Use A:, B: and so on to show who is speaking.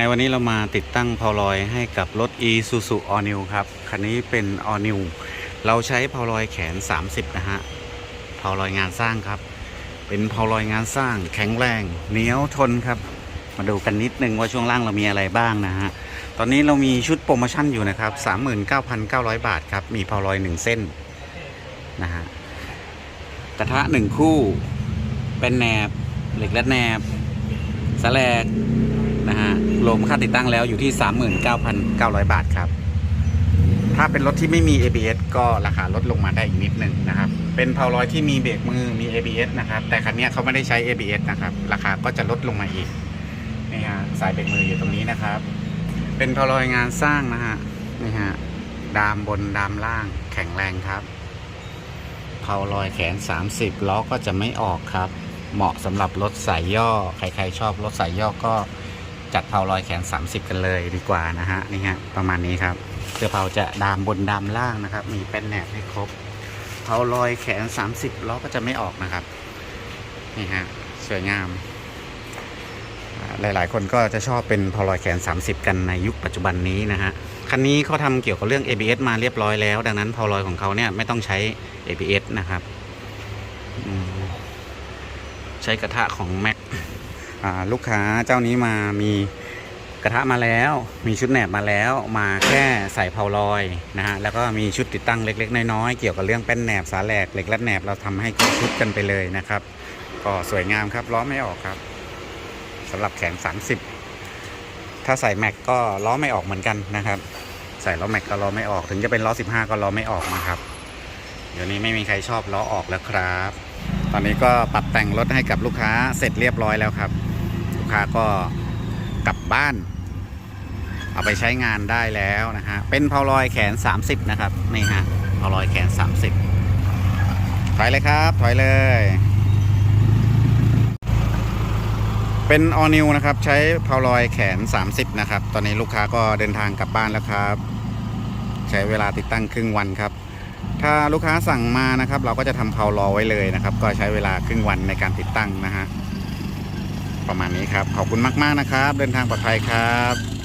A: ในวันนี้เรามาติดตั้งเพาลอยให้กับรถ Isuzu All New ครับ คันนี้เป็น All New เราใช้เพาลอยแขน 30 นะฮะเพาลอยงานสร้างครับ เป็นเพาลอยงานสร้าง แข็งแรงเหนียวทนครับ มาดูกันนิดนึงว่าช่วงล่างเรามีอะไรบ้างนะฮะ ตอนนี้เรามีชุดโปรโมชั่นอยู่นะครับ 39,900 บาทครับ มีเพาลอย 1 เส้นนะฮะ กระทะ 1 คู่ เป็นแหนบ เหล็กและแหนบสแลก รวมค่าติดตั้งแล้วอยู่ที่ 39,900 บาทครับ ถ้าเป็นรถที่ไม่มี ABS ก็ราคาลดลงมาได้อีกนิดนึงนะครับ เป็นเพาลอยที่มีเบรกมือมี ABS นะครับ แต่คันนี้เขาไม่ได้ใช้ ABS นะครับ ราคาก็จะลดลงมาอีกนี่ฮะสายเบรกมืออยู่ตรงนี้นะครับ เป็นเพาลอยงานสร้างนะฮะนี่ฮะดามบนดามล่างแข็งแรงครับเพาลอยแขน 30 ล้อก็จะไม่ออกครับ เหมาะสำหรับรถสายย่อ ใครๆชอบรถสายย่อก็ จัดเพาลอยแขน 30 กันเลยดีกว่านะฮะนี่ฮะประมาณนี้ครับเสื้อเพาจะดามบนดามล่างนะครับ มีเป็นแหนบให้ครบเพาลอยแขน 30ล้อก็จะไม่ออกนะครับนี่ฮะสวยงาม หลายๆ คนก็จะชอบเป็นเพาลอยแขน 30 กันในยุคปัจจุบันนี้นะฮะคันนี้เขาทำเกี่ยวกับเรื่อง ABS มาเรียบร้อยแล้ว ดังนั้นเพาลอยของเขาเนี่ยไม่ต้องใช้ ABS นะครับใช้กระทะของ Mac อ่า ลูกค้าเจ้านี้มามีกระทะมาแล้ว มีชุดแหนบมาแล้ว มาแค่ใส่เพาลอยนะฮะ แล้วก็มีชุดติดตั้งเล็ก ๆ น้อยๆ เกี่ยวกับเรื่องแป้นแหนบสาแหลกเหล็กและแหนบเราทำให้ครบชุดกันไปเลยนะครับ ก็สวยงามครับล้อไม่ออกครับสำหรับแขน 30 ถ้าใส่แม็กก็ล้อไม่ออกเหมือนกันนะครับ ใส่ล้อแม็กก็ล้อไม่ออก ถึงจะเป็นล้อ 15 ก็ล้อไม่ออกนะครับเดี๋ยวนี้ไม่มีใครชอบล้อออกแล้วครับ ตอนนี้ก็ปรับแต่งรถให้กับลูกค้าเสร็จเรียบร้อยแล้วครับ กค้าก็กลับบ้าน เอาไปใช้งานได้แล้วนะฮะ เป็นเพาลอยแขน 30 นะครับ นี่ฮะเพาลอยแขน 30 ถอยเลยครับ ถอยเลย เป็นออนิวนะครับ ใช้เพาลอยแขน 30 นะครับ ตอนนี้ลูกค้าก็เดินทางกลับบ้านแล้วครับ ใช้เวลาติดตั้งครึ่งวันครับถ้าลูกค้าสั่งมานะครับ เราก็จะทำเพารอไว้เลยนะครับ ก็ใช้เวลาครึ่งวันในการติดตั้งนะฮะ ประมาณนี้ครับ ขอบคุณมาก ๆ นะครับ เดินทางปลอดภัยครับ